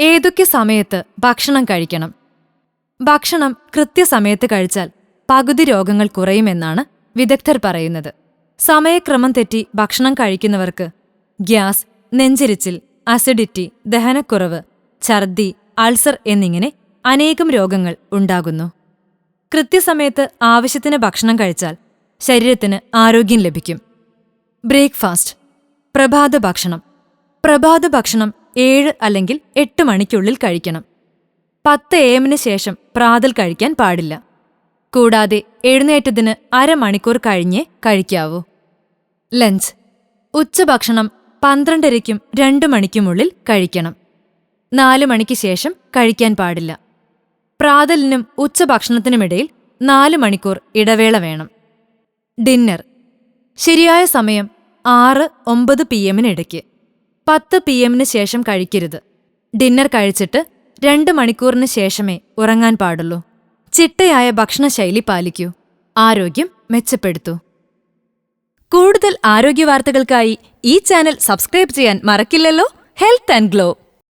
ഏതൊക്കെ സമയത്ത് ഭക്ഷണം കഴിക്കണം? ഭക്ഷണം കൃത്യസമയത്ത് കഴിച്ചാൽ പകുതി രോഗങ്ങൾ കുറയുമെന്നാണ് വിദഗ്ധർ പറയുന്നത്. സമയക്രമം തെറ്റി ഭക്ഷണം കഴിക്കുന്നവർക്ക് ഗ്യാസ് നെഞ്ചിരിച്ചിൽ അസിഡിറ്റി ദഹനക്കുറവ് ഛർദി അൾസർ എന്നിങ്ങനെ അനേകം രോഗങ്ങൾ ഉണ്ടാകുന്നു. കൃത്യസമയത്ത് ആവശ്യത്തിന് ഭക്ഷണം കഴിച്ചാൽ ശരീരത്തിന് ആരോഗ്യം ലഭിക്കും. ബ്രേക്ക്ഫാസ്റ്റ് പ്രഭാത ഭക്ഷണം. പ്രഭാത ഭക്ഷണം ഏഴ് അല്ലെങ്കിൽ എട്ട് മണിക്കുള്ളിൽ കഴിക്കണം. പത്ത് എമ്മിന് ശേഷം പ്രാതൽ കഴിക്കാൻ പാടില്ല. കൂടാതെ എഴുന്നേറ്റതിന് അരമണിക്കൂർ കഴിഞ്ഞേ കഴിക്കാവൂ. ലഞ്ച്. ഉച്ചഭക്ഷണം പന്ത്രണ്ടരയ്ക്കും രണ്ട് മണിക്കുമുള്ളിൽ കഴിക്കണം. നാല് മണിക്ക് ശേഷം കഴിക്കാൻ പാടില്ല. പ്രാതലിനും ഉച്ചഭക്ഷണത്തിനുമിടയിൽ നാല് മണിക്കൂർ ഇടവേള വേണം. ഡിന്നർ. ശരിയായ സമയം ആറ് ഒമ്പത് പി എമ്മിനിടയ്ക്ക് പത്ത് പി എമ്മിന് ശേഷം കഴിക്കരുത്. ഡിന്നർ കഴിച്ചിട്ട് രണ്ട് മണിക്കൂറിന് ശേഷമേ ഉറങ്ങാൻ പാടുള്ളൂ. ചിട്ടയായ ഭക്ഷണശൈലി പാലിക്കൂ. ആരോഗ്യം മെച്ചപ്പെടുത്തൂ. കൂടുതൽ ആരോഗ്യ വാർത്തകൾക്കായി ഈ ചാനൽ സബ്സ്ക്രൈബ് ചെയ്യാൻ മറക്കില്ലല്ലോ. Health and glow.